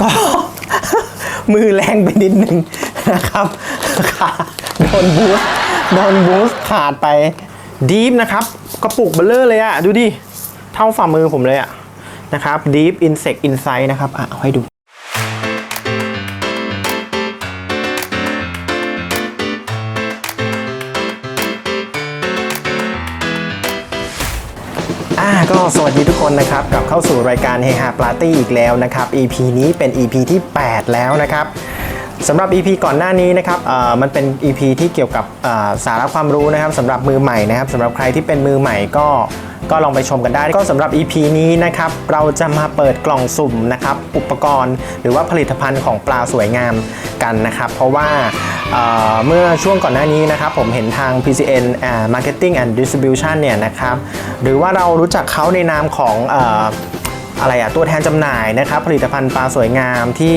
ก็ มือแรงไปนิดนึงนะครับขาโดนบูสต์โดนบูสต์ขาดไปดีฟนะครับกระปุกเบลเลอร์เลยอะดูดิ เท่าฝ่ามือผมเลยอะนะครับ Deep Insect Insight นะครับ อะ ให้ดู สวัสดีทุกคนนะครับกลับเข้าสู่รายการเฮฮาปาร์ตี้อีกแล้วนะครับ EP นี้เป็น EP ที่ 8 แล้วนะครับสำหรับ EP ก่อนหน้านี้นะครับมันเป็น EP ที่เกี่ยวกับสาระความรู้นะครับสำหรับมือใหม่นะครับสำหรับใครที่เป็นมือใหม่ก็ ก็ลองไปชมกันได้ ก็สำหรับ EP นี้นะครับเราจะมาเปิดกล่องสุ่มนะครับอุปกรณ์หรือว่าผลิตภัณฑ์ของปลาสวยงามกันนะครับเพราะว่าเเมื่อช่วงก่อนหน้านี้นะครับผมเห็นทาง PCN อ่า Marketing and Distribution เนี่ยนะครับหรือว่าเรารู้จักเขาในนามของ อะไรอะตัวแทนจำหน่ายนะครับผลิตภัณฑ์ปลาสวยงามที่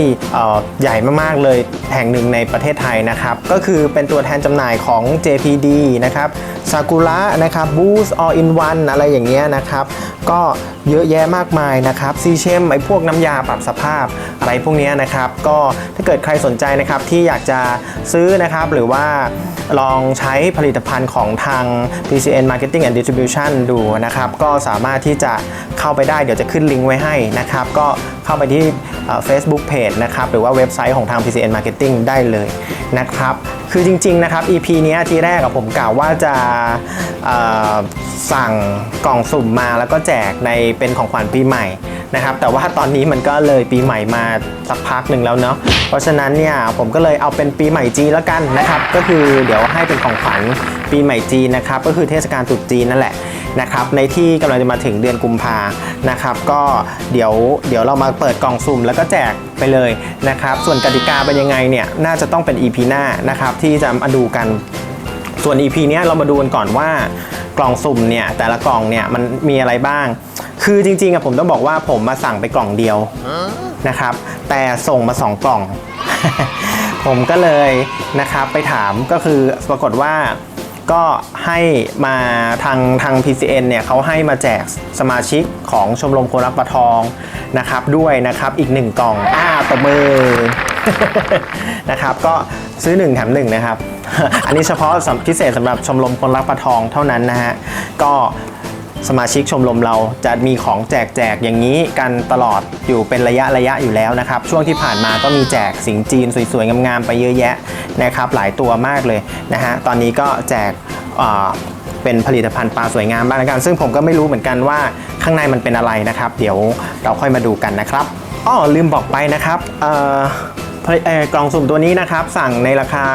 ใหญ่มากๆเลยแห่งหนึ่งในประเทศไทยนะครับก็คือเป็นตัวแทนจำหน่ายของ JPD นะครับซากุระนะครับ Boost All in One อะไรอย่างเงี้ยนะครับก็เยอะแยะมากมายนะครับซีเชมไอพวกน้ำยาปรับสภาพอะไรพวกเนี้ยนะครับ ก็ถ้าเกิดใครสนใจนะครับที่อยากจะซื้อนะครับหรือว่าลองใช้ผลิตภัณฑ์ของทาง PCN Marketing and Distribution ดูนะครับ ก็สามารถที่จะเข้าไปได้เดี๋ยวจะขึ้นลิงก์ไว้ให้นะครับ ก็เข้าไปที่เอ่อ Facebook Page นะครับ หรือว่าเว็บไซต์ของทาง PCN Marketing ได้เลยนะครับ คือจริง ๆ นะครับ EP เนี้ยทีแรกกับผมกล่าวว่าจะสั่งกล่องสุ่มมาแล้วก็แจกในเป็นของขวัญปีใหม่นะครับแต่ว่าตอนนี้มันก็เลยปีใหม่มาสักพักหนึ่งแล้วเนาะเพราะฉะนั้นเนี่ยผมก็เลยเอาเป็นปีใหม่จีนแล้วกันนะครับ ก็คือเดี๋ยวให้เป็นของขวัญปีใหม่จีนนะครับ ก็คือเทศกาลตรุษจีนนั่นแหละ นะครับในที่กำลังจะมาถึงเดือนกุมภานะครับก็เดี๋ยวเดี๋ยวเรามาเปิดกล่องสุ่มแล้วก็แจกไปเลยนะครับส่วนกติกาเป็นยังไงเนี่ยน่าจะต้องเป็น EP หน้านะครับที่จะมาดูกันส่วน EP เนี้ยเรามาดูกันก่อนว่ากล่องสุ่มเนี่ยแต่ละกล่องเนี่ยมันมีอะไรบ้าง คือจริงๆอะผมต้องบอกว่าผมมาสั่งไปกล่องเดียวนะครับแต่ส่งมา 2 กล่อง ผมก็เลยนะครับไปถามก็คือปรากฏว่า ก็ให้มาทางทาง PCN เนี่ยเขาให้มาแจกสมาชิกของชมรมคนรักปลาทองนะครับด้วยนะครับอีก 1 กล่องอ้าตบมือนะครับก็ซื้อ 1 แถม1 นะครับ อันนี้เฉพาะพิเศษสำหรับชมรมคนรักปลาทองเท่านั้นนะฮะก็ สมาชิกชมรมเราจะมีของแจกแจกอย่างนี้กันตลอดอยู่เป็นระยะระยะอยู่แล้วนะครับ ช่วงที่ผ่านมาก็มีแจกสิงจีนสวยๆงามๆไปเยอะแยะนะครับ หลายตัวมากเลยนะฮะตอนนี้ก็แจกเป็นผลิตภัณฑ์ปลาสวยงามบ้างแล้วกัน ซึ่งผมก็ไม่รู้เหมือนกันว่าข้างในมันเป็นอะไรนะครับ เดี๋ยวเราค่อยมาดูกันนะครับอ้อลืมบอกไปนะครับ กล่องสุ่มตัวนี้นะครับ สั่งในราคา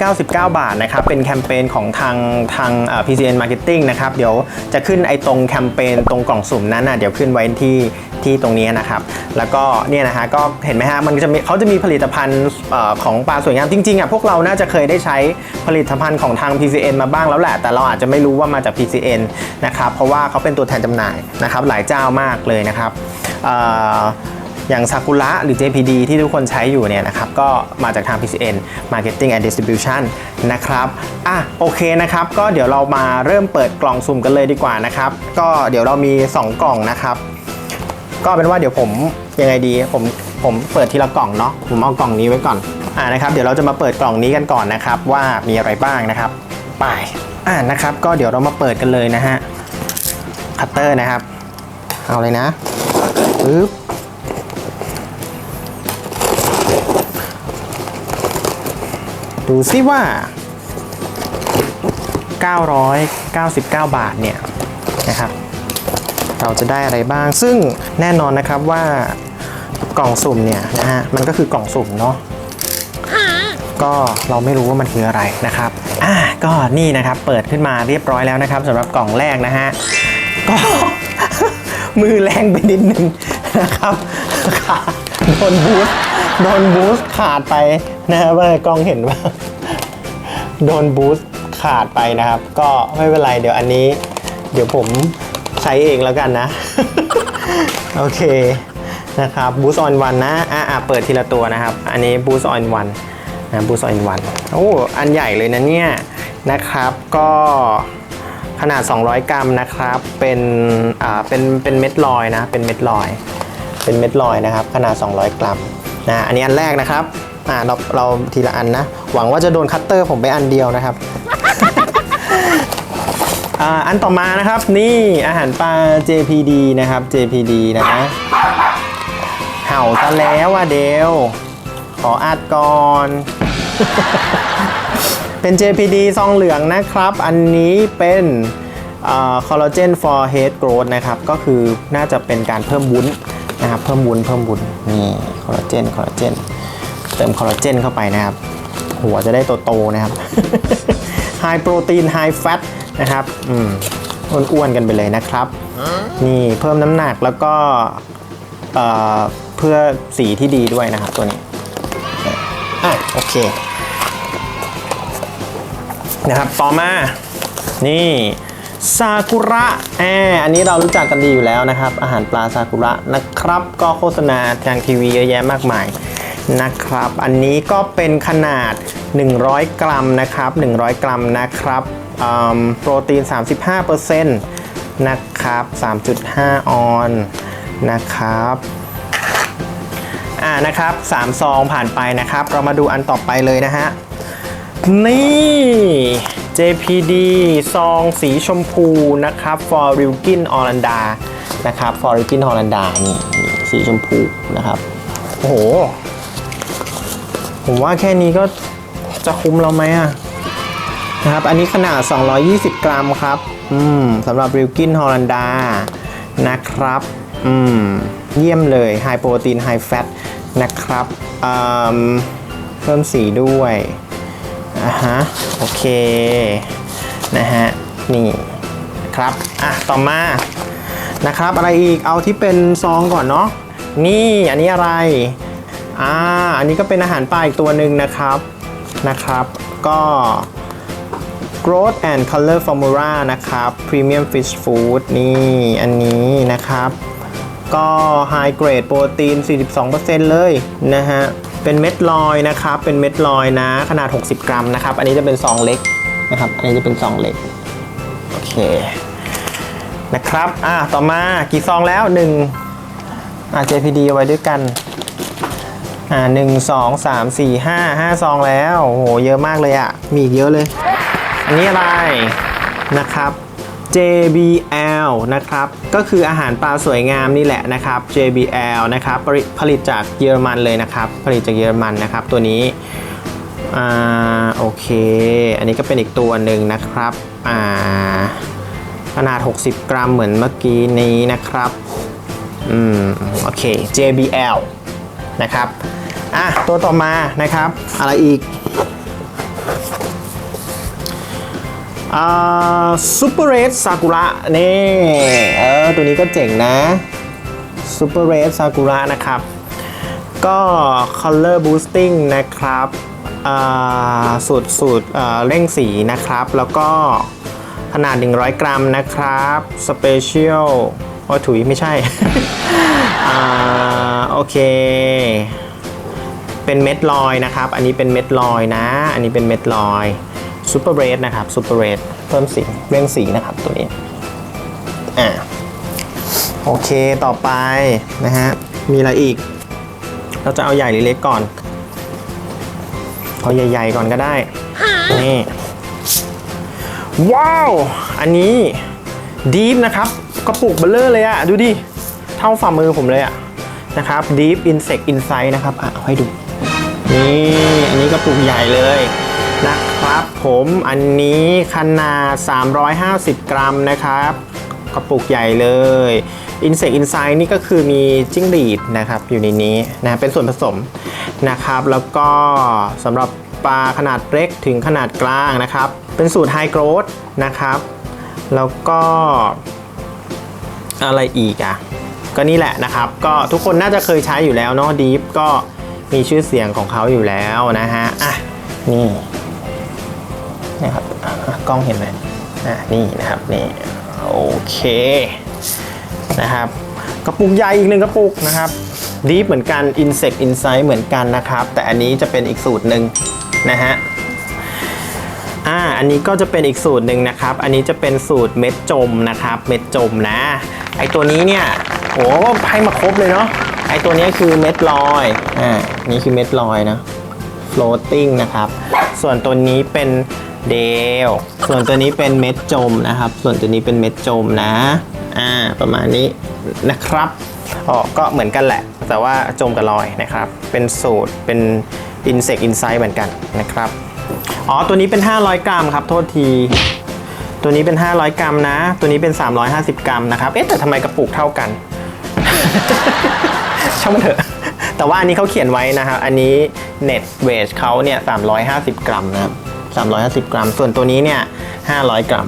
999 บาทนะครับ เป็นแคมเปญของทางทาง PCN Marketing นะครับ เดี๋ยวจะขึ้นไอตรงแคมเปญตรงกล่องสุ่มนั้นนะเดี๋ยวขึ้นไว้ที่ที่ตรงนี้นะครับ แล้วก็เนี่ยนะฮะก็เห็นไหมฮะมันจะมีเขาจะมีผลิตภัณฑ์ของปลาสวยงามจริงๆอะพวกเราน่าจะเคยได้ใช้ผลิตภัณฑ์ของทาง PCN มาบ้างแล้วแหละ แต่เราอาจจะไม่รู้ว่ามาจาก PCN นะครับ เพราะว่าเขาเป็นตัวแทนจำหน่ายนะครับหลายเจ้ามากเลยนะครับ อย่างซากุระหรือ JPD ที่ทุกคนใช้อยู่เนี่ยนะครับ ก็มาจากทาง PCN Marketing and Distribution นะครับอะโอเคนะครับ ก็เดี๋ยวเรามาเริ่มเปิดกล่องสุ่มกันเลยดีกว่านะครับ ก็เดี๋ยวเรามี 2 กล่องนะครับ ก็เป็นว่าเดี๋ยวผมยังไงดีผมผมเปิดทีละกล่องเนาะผมเอากล่องนี้ไว้ก่อนอ่านะครับ เดี๋ยวเราจะมาเปิดกล่องนี้กันก่อนนะครับ ว่ามีอะไรบ้างนะครับไปอ่านะครับ ก็เดี๋ยวเรามาเปิดกันเลยนะฮะคัตเตอร์นะครับ เอาเลยนะปึ๊บ ดูซิว่า 999 บาทเนี่ยนะครับ เราจะได้อะไรบ้าง ซึ่งแน่นอนนะครับว่ากล่องสุ่มเนี่ยนะฮะ มันก็คือกล่องสุ่มเนาะก็เราไม่รู้ว่ามันคืออะไรนะครับ อะก็นี่นะครับ เปิดขึ้นมาเรียบร้อยแล้วนะครับสำหรับกล่องแรกนะฮะ ก็ มือแรงไปนิดนึงนะครับโดนบูส โดนบูสต์ขาดไปนะครับกล้องเห็นว่าโดนบูสต์ขาดไปนะครับ ก็ไม่เป็นไรเดี๋ยวอันนี้ เดี๋ยวผมใช้เองแล้วกันนะ โอเคนะครับบูสต์ออนวันนะอะอะเปิดทีละตัวนะครับ อันนี้บูสต์ออนวันนะบูสต์ออนวันโอ้อันใหญ่เลยนะเนี่ยนะครับก็ขนาด 200 กรัมนะครับเป็นอ่าเป็นเป็นเม็ดลอยนะเป็นเม็ดลอย เป็นเม็ดลอยนะครับ ขนาด 200 กรัม นะอันนี้อันแรกนะครับอ่าเราเราทีละอันนะ หวังว่าจะโดนคัตเตอร์ผมไปอันเดียวนะครับอ่าอันต่อมานะครับนี่อาหารปลา JPD นะครับ JPD นะเห่าซะแล้วว่าเดวขออัดก่อนเป็น JPD ซองเหลืองนะครับ อันนี้เป็นคอลลาเจน for head growth นะครับ ก็คือน่าจะเป็นการเพิ่มวุ้น นะครับเพิ่มวุ้นเพิ่มวุ้นนี่คอลลาเจนคอลลาเจนเติมคอลลาเจนเข้าไปนะครับ หัวจะได้โตๆนะครับ High Protein High Fat นะครับอืมอ้วนๆกันไปเลยนะครับ นี่เพิ่มน้ำหนักแล้วก็เอ่อเพื่อสีที่ดีด้วยนะครับตัวนี้อะโอเคนะครับต่อมานี่ ซากุระแออันนี้เรารู้จักกันดีอยู่แล้วนะครับ อาหารปลาซากุระนะครับ ก็โฆษณาทางทีวีเยอะแยะมากมายนะครับ อันนี้ก็เป็นขนาด 100 กรัมนะครับ 100 กรัมนะครับโปรตีน 35%นะครับ 3.5 ออนนะครับอ่านะครับ3ซองผ่านไปนะครับ เรามาดูอันต่อไปเลยนะฮะ นี่ JPD ซองสีชมพูนะครับ for r i l k i n o r l a n d a นะครับ for r i l k i n o r l a n d a นี่นี่สีชมพูนะครับ โอ้โห ผมว่าแค่นี้ก็จะคุ้มเราไหมอะนะครับ อันนี้ขนาด 220 กรัมครับ อืมสำหรับ r i l k i n h o l l a n d a นะครับ อืม เยี่ยมเลย High Protein High Fat นะครับอืมเพิ่มสีด้วย อะฮะ โอเค นะฮะ นี่ครับ อะ ต่อมา นะครับ อะไรอีก เอาที่เป็นซองก่อนเนาะ นี่ อันนี้อะไร อ่า อันนี้ก็เป็นอาหารปลาอีกตัวหนึ่งนะครับ นะครับ ก็ growth and color formula นะครับ premium fish food นี่ อันนี้นะครับ ก็ high grade โปรตีน 42%เลยนะฮะ เป็นเม็ดลอยนะครับ เป็นเม็ดลอยนะ ขนาด 60 กรัมนะครับ อันนี้จะเป็นซองเล็กนะครับ อันนี้จะเป็นซองเล็ก โอเค นะครับ อะต่อมากี่ซองแล้ว1อะ JPD ไว้ด้วยกัน อ่าหนึ่งสองสามสี่ห้าห้าซองแล้ว โอ้โห เยอะมากเลยอะ่ะ มีอีกเยอะเลย อันนี้อะไรนะครับ JBL นะครับ ก็คืออาหารปลาสวยงามนี่แหละนะครับ JBL นะครับผลิตผลิตจากเยอรมันเลยนะครับ ผลิตจากเยอรมันนะครับ ตัวนี้อ่าโอเค อันนี้ก็เป็นอีกตัวหนึ่งนะครับอ่าขนาด 60 กรัมเหมือนเมื่อกี้นี้นะครับอืมโอเค JBL นะครับอะตัวต่อมานะครับ อะไรอีก ซูเปอร์เรสซากุระนี่เออตัวนี้ก็เจ๋งนะซูเปอร์เรสซากุระนะครับ ก็ color boosting นะครับสูตรสูตรเร่งสีนะครับ แล้วก็ขนาด 100 กรัมนะครับ special โอ้ถุยไม่ใช่อโอเค เป็นเม็ดลอยนะครับ อันนี้เป็นเม็ดลอยนะ อันนี้เป็นเม็ดลอย ซูเปอร์เรดนะครับซูเปอร์เรดเพิ่มสีเร่งสีนะครับตัวนี้อ่าโอเคต่อไปนะฮะมีอะไรอีก เราจะเอาใหญ่หรือเล็กก่อนเอาใหญ่ๆก่อนก็ได้นี่ว้าว อันนี้ดีฟนะครับกระปุกเบลเลอร์เลยอะดูดิ เท่าฝ่ามือผมเลยอะนะครับ Deep Insect Insight นะครับ อะเอาให้ดู นี่ อันนี้กระปุกใหญ่เลยนะ ครับผมอันนี้ขนาด 350 กรัมนะครับกระปุกใหญ่เลย Insect Insight นี่ก็คือมีจิ้งหรีดนะครับอยู่ในนี้นะเป็นส่วนผสมนะครับ แล้วก็สำหรับปลาขนาดเล็กถึงขนาดกลางนะครับ เป็นสูตร High Growth นะครับ แล้วก็อะไรอีกอะก็นี่แหละนะครับ ก็ทุกคนน่าจะเคยใช้อยู่แล้วเนาะดีฟก็มีชื่อเสียงของเขาอยู่แล้วนะฮะอะนี่ นะครับกล้องเห็นไหมนี่นะครับนี่โอเคนะครับกระปุกใหญ่อีกหนึ่งกระปุกนะครับดีฟเหมือนกัน Insect Insight เหมือนกันนะครับ แต่อันนี้จะเป็นอีกสูตรหนึ่งนะฮะอ่าอันนี้ก็จะเป็นอีกสูตรหนึ่งนะครับ อันนี้จะเป็นสูตรเม็ดจมนะครับ เม็ดจมนะ ไอตัวนี้เนี่ยโหให้มาครบเลยเนาะไอตัวนี้คือเม็ดลอยอ่านี่คือเม็ดลอยนะ floating นะครับ ส่วนตัวนี้เป็น เดลส่วนตัวนี้เป็นเม็ดจมนะครับ ส่วนตัวนี้เป็นเม็ดจมนะ อ่า ประมาณนี้นะครับอ๋อก็เหมือนกันแหละ แต่ว่าจมกับลอยนะครับ เป็นสูตรเป็น insect insight เหมือนกันนะครับ อ๋อ ตัวนี้เป็น 500 กรัมครับ โทษที ตัวนี้เป็น 500 กรัมนะ ตัวนี้เป็น 350 กรัมนะครับ เอ๊ะ แต่ทำไมกระปุกเท่ากัน ช่างมันเถอะ แต่ว่าอันนี้เขาเขียนไว้นะครับ อันนี้ net weight เขาเนี่ย 350 กรัมนะครับ 350 กรัม ส่วนตัวนี้เนี่ย 500 กรัม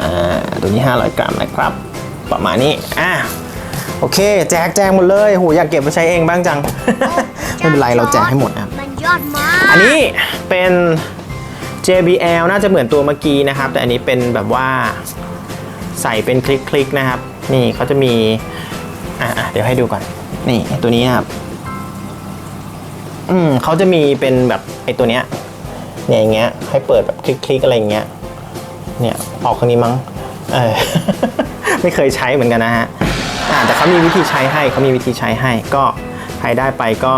อ่า ตัวนี้ 500 กรัมนะครับ ประมาณนี้ อะ โอเค แจกแจกหมดเลย โห อยากเก็บไปใช้เองบ้างจัง ไม่เป็นไร เราแจกให้หมดนะครับมันยอดมาก อันนี้เป็น JBL น่าจะเหมือนตัวเมื่อกี้นะครับ แต่อันนี้เป็นแบบว่าใส่เป็นคลิกๆนะครับ นี่เขาจะมี อะอะเดี๋ยวให้ดูก่อน นี่ตัวนี้ครับ อืมเขาจะมีเป็นแบบไอ้ตัวเนี้ย เนี่ยอย่างเงี้ยให้เปิดแบบคลิกๆอะไรอย่างเงี้ยเนี่ยออกข้างนี้มั้งเออ ไม่เคยใช้เหมือนกันนะฮะอ่าแต่เขามีวิธีใช้ให้เขามีวิธีใช้ให้ก็ใครได้ไปก็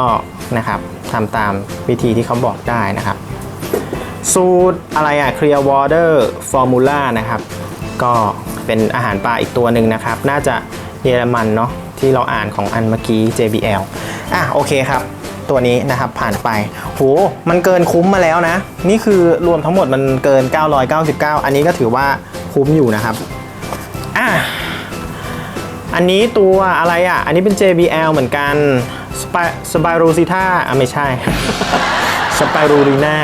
นะครับทำตามวิธีที่เขาบอกได้นะครับ สูตรอะไรอะ Clear Water Formula นะครับ ก็เป็นอาหารปลาอีกตัวหนึ่งนะครับ น่าจะเยอรมันเนาะที่เราอ่านของอันเมื่อกี้ JBL อะโอเคครับ ตัวนี้นะครับผ่านไปโหมันเกินคุ้มมาแล้วนะ นี่คือรวมทั้งหมดมันเกิน 999 อันนี้ก็ถือว่าคุ้มอยู่นะครับอะอันนี้ตัวอะไรอะ อันนี้เป็น JBL เหมือนกัน s p i r o s i t a อะไม่ใช่ s p i r u l i n a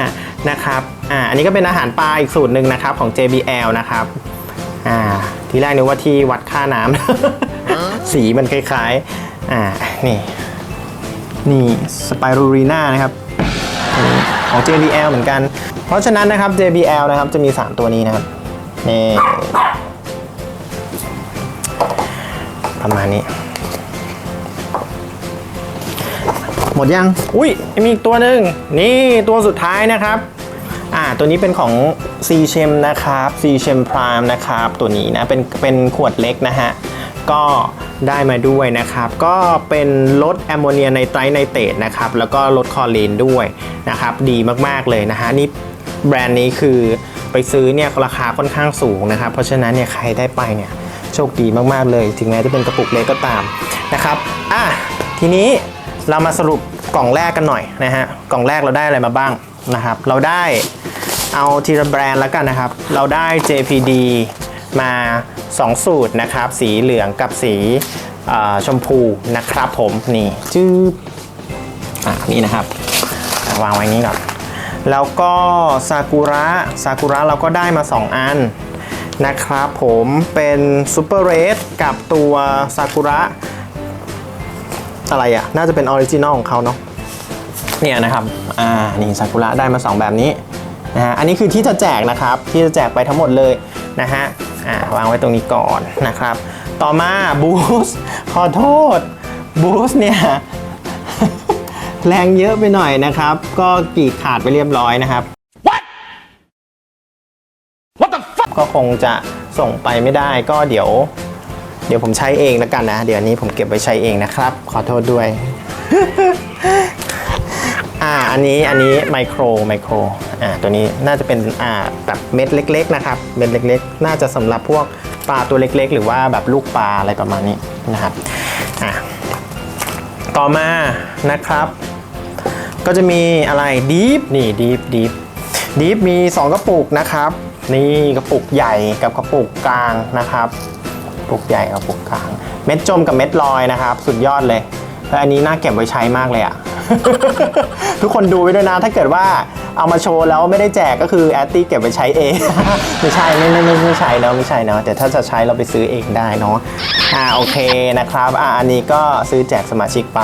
นะครับอ่าอันนี้ก็เป็นอาหารปลาอีกสูตรหนึ่งนะครับของ JBL นะครับอ่าทีแรกนึกว่าที่วัดค่าน้ำสีมันคล้ายๆอ่านี่ นี่ s p i r u l i n a นะครับของ JBL เหมือนกัน เพราะฉะนั้นนะครับ JBL นะครับจะมี 3 ตัวนี้นะครับนี่ประมาณนี้ หมดยัง อุ้ยมีอีกตัวหนึ่งนี่ตัวสุดท้ายนะครับอ่าตัวนี้เป็นของ C c h e m นะครับ C c h e m Prime นะครับ ตัวนี้นะเป็นเป็นขวดเล็กนะฮะ ก็ ได้มาด้วยนะครับ ก็เป็นลดแอมโมเนียไนไตรไนเตรตนะครับ แล้วก็ลดคลอรีนด้วยนะครับ ดีมากๆเลยนะฮะนี่แบรนด์นี้คือไปซื้อเนี่ยราคาค่อนข้างสูงนะครับ เพราะฉะนั้นเนี่ยใครได้ไปเนี่ยโชคดีมากๆเลย ถึงแม้จะเป็นกระปุกเล็กก็ตามนะครับอะทีนี้เรามาสรุปกล่องแรกกันหน่อยนะฮะกล่องแรกเราได้อะไรมาบ้างนะครับ เราได้เอาทีละแบรนด์แล้วกันนะครับ เราได้ JPD มา 2 สูตรนะครับ สีเหลืองกับสีเอ่อชมพูนะครับผมนี่จืบอะนี่นะครับอะวางไว้นี้ก่อนแล้วก็ซากุระซากุระเราก็ได้มา 2 อันนะครับผมเป็นซูเปอร์เรดกับตัวซากุระอะไรอะ่ะ น่าจะเป็นออริจินอลของเขาเนาะเนี่ยนะครับ อ่า นี่ซากุระได้มา 2 แบบนี้นะฮะ อันนี้คือที่จะแจกนะครับ ที่จะแจกไปทั้งหมดเลยนะฮะ อ่าวางไว้ตรงนี้ก่อนนะครับ ต่อมาบูสขอโทษบูสเนี่ยแรงเยอะไปหน่อยนะครับ ก็กรีดขาดไปเรียบร้อยนะครับก็คงจะส่งไปไม่ได้ก็เดี๋ยว เดี๋ยวผมใช้เองแล้วกันนะ เดี๋ยวนี้ผมเก็บไว้ใช้เองนะครับ ขอโทษด้วย อ่าอันนี้อันนี้ไมโครไมโครอ่าตัวนี้น่าจะเป็นอ่าแบบเม็ดเล็ก ๆ นะครับ เม็ดเล็ก ๆ น่าจะสำหรับพวกปลาตัวเล็ก ๆ หรือว่าแบบลูกปลาอะไรประมาณนี้นะครับอ่าต่อมานะครับ ก็จะมีอะไรดีฟนี่ดีฟดีฟดีฟมี 2 กระปุกนะครับ นี่กระปุกใหญ่กับกระปุกกลางนะครับกระปุกใหญ่กับกระปุกกลาง เม็ดจมกับเม็ดลอยนะครับ สุดยอดเลยแล้วอันนี้น่าเก็บไว้ใช้มากเลยอะ ทุกคนดูไว้ด้วยนะ ถ้าเกิดว่าเอามาโชว์แล้วไม่ได้แจกก็คือแอตตี้เก็บไว้ใช้เอง ไม่ใช่ไม่ไม่ไม่ไม่ใช่แล้วไม่ใช่เนาะแต่ถ้าจะใช้เราไปซื้อเองได้เนาะอ่าโอเคนะครับอ่าอันนี้ก็ซื้อแจกสมาชิกไป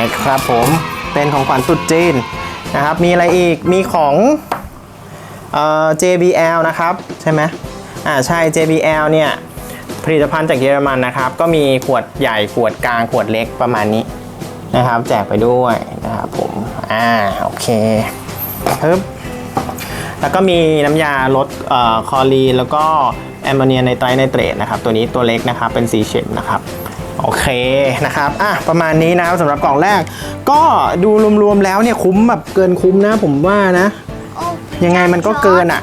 นะครับผมเป็นของขวัญตรุษจีนนะครับมีอะไรอีกมีของเอ่อ JBL นะครับใช่ไหมอ่าใช่ JBL เนี่ยผลิตภัณฑ์จากเยอรมันนะครับ ก็มีขวดใหญ่ขวดกลางขวดเล็กประมาณนี้ นะครับ แจกไปด้วยนะครับผม อ่า โอเคปึ๊บแล้วก็มีน้ำยาลดอคอรีแล้วก็แอมโมเนียไนไตรไนเตรตนะครับ ตัวนี้ตัวเล็กนะครับ เป็นสีเฉดนะครับโอเคนะครับ อะ ประมาณนี้นะครับสำหรับกล่องแรก ก็ดูรวมๆแล้วเนี่ยคุ้มแบบเกินคุ้มนะผมว่านะ ยังไงมันก็เกินอะ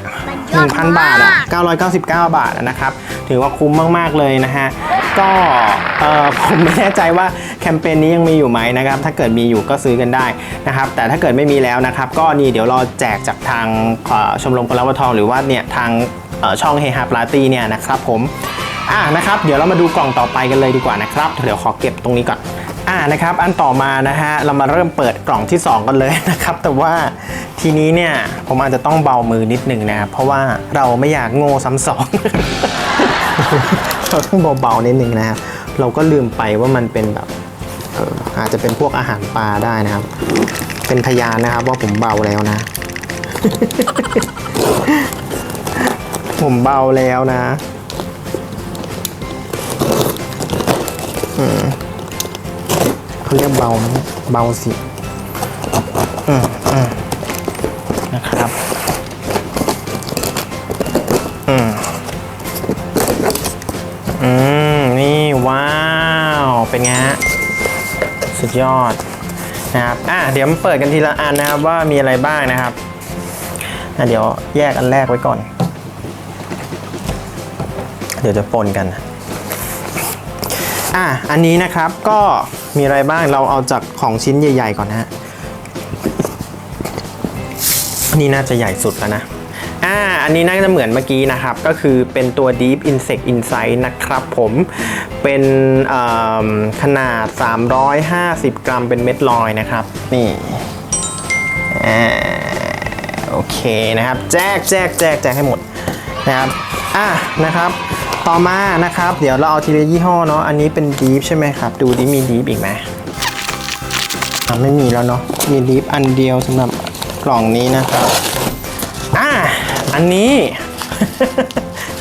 1,000 บาทอะมาก999 บาทอะนะครับ ถือว่าคุ้มมาก ๆ เลยนะฮะ ก็เออผมไม่แน่ใจว่าแคมเปญนี้ยังมีอยู่ไหมนะครับ ถ้าเกิดมีอยู่ก็ซื้อกันได้นะครับ แต่ถ้าเกิดไม่มีแล้วนะครับ ก็นี่เดี๋ยวเราแจกจากทางเอ่อชมรมกลาวทองหรือว่าเนี่ยทางเอ่อช่องเฮฮาปลาตี้เนี่ยนะครับผมอะนะครับ เดี๋ยวเรามาดูกล่องต่อไปกันเลยดีกว่านะครับ เดี๋ยวขอเก็บตรงนี้ก่อน อ่านะครับอันต่อมานะฮะเรามาเริ่มเปิดกล่องที่ 2 กันเลยนะครับ แต่ว่าทีนี้เนี่ยผมอาจจะต้องเบามือนิดหนึ่งนะครับเพราะว่าเราไม่อยากโง่ซ้ำสองเราต้องเบาๆนิดหนึ่งนะครับเราก็ลืมไปว่ามันเป็นแบบเอออาจจะเป็นพวกอาหารปลาได้นะครับ เป็นพยานนะครับว่าผมเบาแล้วนะ ผมเบาแล้วนะ เขาเรียกเบานะเบาสิอืมอืมนะครับอืมอืมนี่ว้าว เป็นไงฮะสุดยอดนะครับอะเดี๋ยวมาเปิดกันทีละอันนะครับว่ามีอะไรบ้างนะครับอะเดี๋ยวแยกอันแรกไว้ก่อน เดี๋ยวจะปนกันอะอันนี้นะครับก็ มีอะไรบ้างเราเอาจากของชิ้นใหญ่ ๆ ก่อนนะฮะนี่น่าจะใหญ่สุดแล้วนะอ่าอันนี้น่าจะเหมือนเมื่อกี้นะครับ ก็คือเป็นตัว Deep Insect Insight นะครับผมเป็นขนาด 350 กรัมเป็นเม็ดลอยนะครับ นี่โอเคนะครับ แจกแจกแจกแจกให้หมดนะครับ อะนะครับ ต่อมานะครับ เดี๋ยวเราเอาทีละยี่ห้อเนาะอันนี้เป็นดีฟใช่ไหมครับ ดูดิมีดีฟอีกไหมไม่มีแล้วเนาะมีดีฟอันเดียวสำหรับกล่องนี้นะครับอะอันนี้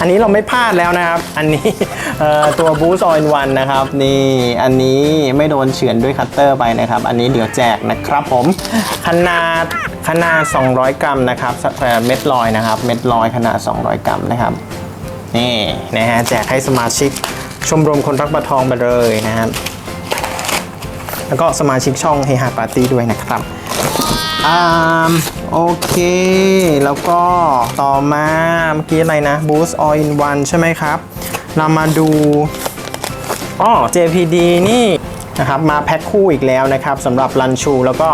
อันนี้เราไม่พลาดแล้วนะครับ อันนี้ตัว Boost All in One นะครับ นี่อันนี้ไม่โดนเฉือนด้วยคัตเตอร์ไปนะครับ อันนี้เดี๋ยวแจกนะครับผมขนาดขนาด 200 กรัมนะครับเม็ดลอยนะครับ เม็ดลอยขนาด 200 กรัมนะครับ นี่นะฮะแจกให้สมาชิกชมรมคนรักปลาทองไปเลยนะครับแล้วก็สมาชิกช่องเฮฮาปาร์ตี้ด้วยนะครับอ่าโอเค แล้วก็ต่อมาเมื่อกี้อะไรนะ Boost All in One ใช่ไหมครับ เรามาดูอ๋อ JPD นี่นะครับมาแพ็คคู่อีกแล้วนะครับสำหรับลันชูแล้วก็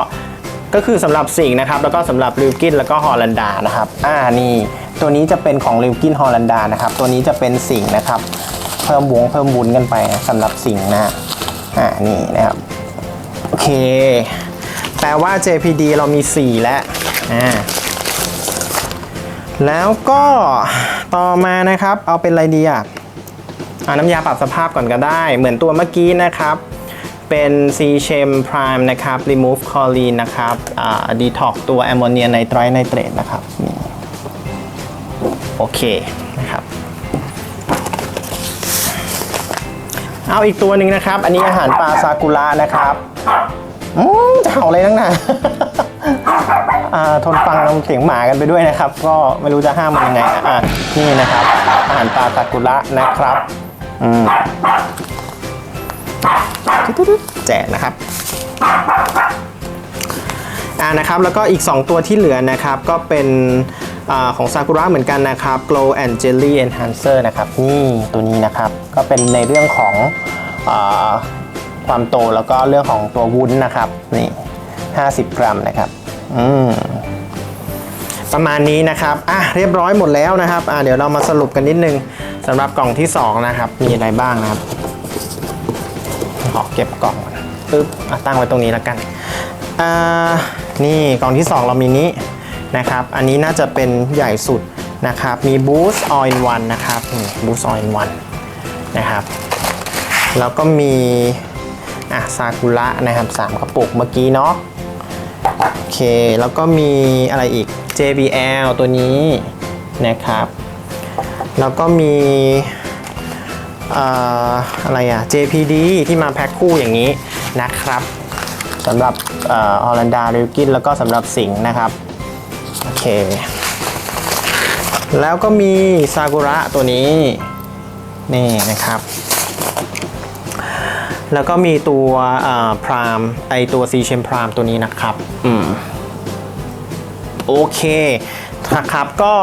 ก็คือสำหรับสิงนะครับ แล้วก็สำหรับลิวกินแล้วก็ฮอลันดานะครับ อ่านี่ ตัวนี้จะเป็นของลิวกินฮอลันดานะครับ ตัวนี้จะเป็นสิงห์นะครับ เพิ่มวงเพิ่มวุ้นกันไปนะสำหรับสิงห์นะอ่านี่นะครับ โอเค แปลว่า JPD เรามี 4 แล้วอ่าแล้วก็ต่อมานะครับ เอาเป็นอะไรดีอะอาน้ำยาปรับสภาพก่อนก็ได้ เหมือนตัวเมื่อกี้นะครับ เป็น C c h e m Prime นะครับ Remove Chlorine นะครับ อ่า Detox ตัว Ammonia Nitrite Nitrate นะครับนี่ โอเคนะครับ เอาอีกตัวหนึ่งนะครับ อันนี้อาหารปลาซากุระนะครับอืมจะเห่าอะไรตั้งนานอ่าทนฟังเสียงหมากันไปด้วยนะครับ ก็ไม่รู้จะห้ามมันยังไงอะนี่นะครับ อาหารปลาซากุระนะครับอืมแจกนะครับอ่านะครับแล้วก็อีก 2 ตัวที่เหลือนะครับก็เป็น ของซากุระเหมือนกันนะครับ Glow and Jelly Enhancer นะครับนี่ตัวนี้นะครับ ก็เป็นในเรื่องของอความโตแล้วก็เรื่องของตัววุ้นนะครับนี่50 กรัมนะครับอืมประมาณนี้นะครับอะเรียบร้อยหมดแล้วนะครับอะเดี๋ยวเรามาสรุปกันนิดนึงสำหรับกล่องที่ 2 นะครับ มีอะไรบ้างนะครับขอเก็บกล่องปึ๊บอะตั้งไว้ตรงนี้แล้วกันอ่านี่กล่องที่ 2 เรามีนี้ นะครับ อันนี้น่าจะเป็นใหญ่สุดนะครับ มี Boost All in One นะครับ Boost All in One นะครับ แล้วก็มีอะซากุระนะครับ3กระปุกเมื่อกี้เนาะ โอเค แล้วก็มีอะไรอีก JBL ตัวนี้นะครับ แล้วก็มีเอ่อะไรอะ JPD ที่มาแพ็คคู่อย่างนี้นะครับสำหรับออรันดาริวกินแล้วก็สำหรับสิงห์นะครับ แล้วก็มีซากุระตัวนี้ นี่นะครับ แล้วก็มีตัวพรามไอตัวซีเชมพรามตัวนี้นะครับ อืม โอเคนะครับก็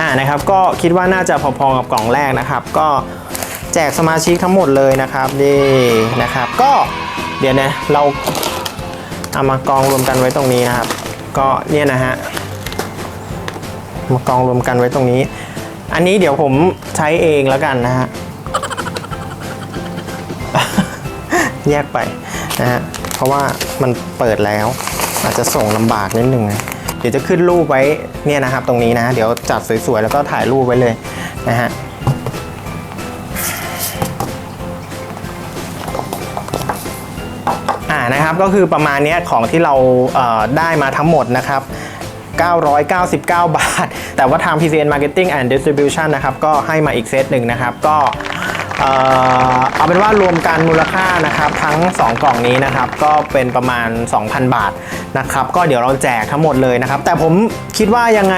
อ่านะครับก็คิดว่าน่าจะพอๆกับกล่องแรกนะครับ ก็แจกสมาชิกทั้งหมดเลยนะครับนี่นะครับ ก็เดี๋ยวนะเราเอามากองรวมกันไว้ตรงนี้นะครับ ก็เนี่ยนะฮะมากองรวมกันไว้ตรงนี้ อันนี้เดี๋ยวผมใช้เองแล้วกันนะฮะแยกไปนะฮะเพราะว่ามันเปิดแล้ว อาจจะส่งลำบากนิดนึงนะเดี๋ยวจะขึ้นรูปไว้เนี่ยนะครับ ตรงนี้นะ เดี๋ยวจัดสวยๆแล้วก็ถ่ายรูปไว้เลยนะฮะ นะครับก็คือประมาณนี้ของที่เราเได้มาทั้งหมดนะครับ 999 บาท แต่ว่าทาง PCN Marketing and Distribution นะครับก็ให้มาอีกเซตหนึ่งนะครับก็เอ่อเอาเป็นว่ารวมกันมูลค่านะครับทั้ง 2 กล่องนี้นะครับก็เป็นประมาณ 2,000 บาทนะครับก็เดี๋ยวเราแจกทั้งหมดเลยนะครับ แต่ผมคิดว่ายังไง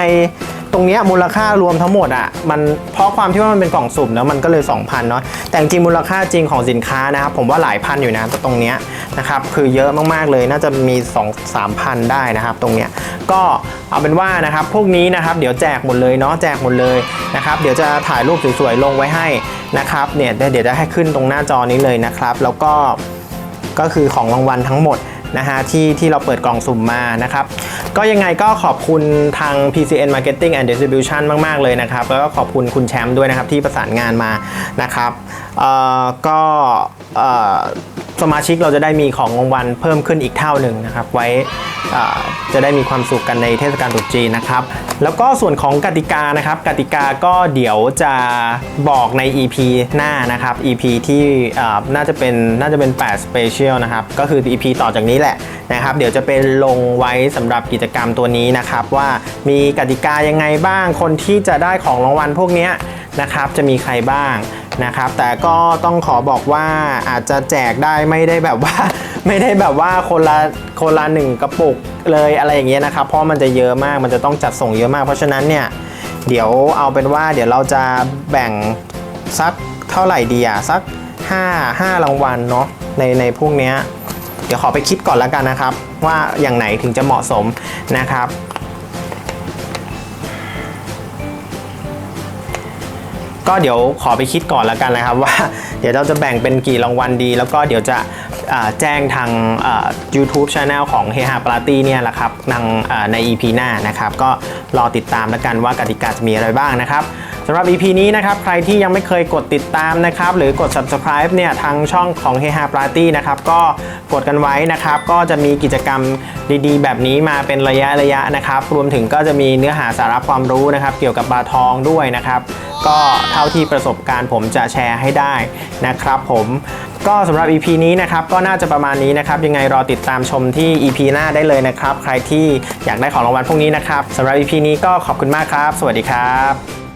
ตรงนี้มูลค่ารวมทั้งหมดอะมันเพราะความที่ว่ามันเป็นกล่องสุ่มเนาะมันก็เลย 2,000เนาะแต่จริงมูลค่าจริงของสินค้านะครับผมว่าหลายพันอยู่นะตรงเนี้ยนะครับคือเยอะมากๆเลยน่าจะมี 2 3พันได้นะครับ ตรงเนี้ยก็เอาเป็นว่านะครับพวกนี้นะครับเดี๋ยวแจกหมดเลยเนาะแจกหมดเลยนะครับเดี๋ยวจะถ่ายรูปสวยๆลงไว้ให้นะครับเนี่ยเดี๋ยวจะให้ขึ้นตรงหน้าจอนี้เลยนะครับ แล้วก็ก็คือของรางวัลทั้งหมดนะฮะที่ที่เราเปิดกล่องสุ่มมานะครับ ก็ยังไงก็ขอบคุณทาง PCN Marketing and Distribution มาก ๆ เลยนะครับ แล้วก็ขอบคุณคุณแชมป์ด้วยนะครับที่ประสานงานมานะครับ เอ่อ ก็ สมาชิกเราจะได้มีของรางวัลเพิ่มขึ้นอีกเท่าหนึ่งนะครับ ไว้จะได้มีความสุขกันในเทศกาลตรุษจีนนะครับ แล้วก็ส่วนของกติกานะครับ กติกาก็เดี๋ยวจะบอกใน EP หน้านะครับ EP ที่น่าจะเป็นน่าจะเป็น8 Special นะครับ ก็คือ EP ต่อจากนี้แหละนะครับ เดี๋ยวจะเป็นลงไว้สำหรับกิจกรรมตัวนี้นะครับ ว่ามีกติกายังไงบ้างคนที่จะได้ของรางวัลพวกนี้นะครับจะมีใครบ้าง นะครับ แต่ก็ต้องขอบอกว่าอาจจะแจกได้ไม่ได้แบบว่า ไม่ได้แบบว่าคนละคนละหนึ่งกระปุกเลยอะไรอย่างเงี้ยนะครับ เพราะมันจะเยอะมากมันจะต้องจัดส่งเยอะมาก เพราะฉะนั้นเนี่ยเดี๋ยวเอาเป็นว่าเดี๋ยวเราจะแบ่งสักเท่าไหร่ดีอะสัก 5 5รางวัลเนาะในในพวกเนี้ยเดี๋ยวขอไปคิดก่อนแล้วกันนะครับ ว่าอย่างไหนถึงจะเหมาะสมนะครับ ก็เดี๋ยวขอไปคิดก่อนแล้วกันนะครับว่า เดี๋ยวเราจะแบ่งเป็นกี่รางวัลดี แล้วก็เดี๋ยวจะแจ้งทางอ่า YouTube Channel ของ h e h a p a r t y เนี่ยแหละครับทางอ่าใน EP หน้านะครับ ก็รอติดตามแล้วกันว่ากติกาจะมีอะไรบ้างนะครับ สำหรับ EP นี้นะครับใครที่ยังไม่เคยกดติดตามนะครับหรือกด Subscribe เนี่ยทางช่องของ h e h a p a r t y นะครับก็กดกันไว้นะครับก็จะมีกิจกรรมดีๆ แบบนี้มาเป็นระยะระยะนะครับรวมถึงก็จะมีเนื้อหาสาระความรู้นะครับเกี่ยวกับบาทองด้วยนะครับก็เท่าที่ประสบการณ์ผมจะแชร์ให้ได้นะครับผมก็สำหรับ EP นี้นะครับก็น่าจะประมาณนี้นะครับยังไงรอติดตามชมที่ EP หน้าได้เลยนะครับ ใครที่อยากได้ของรางวัลพวกนี้นะครับสำหรับ EP นี้ก็ขอบคุณมากครับ สวัสดีครับ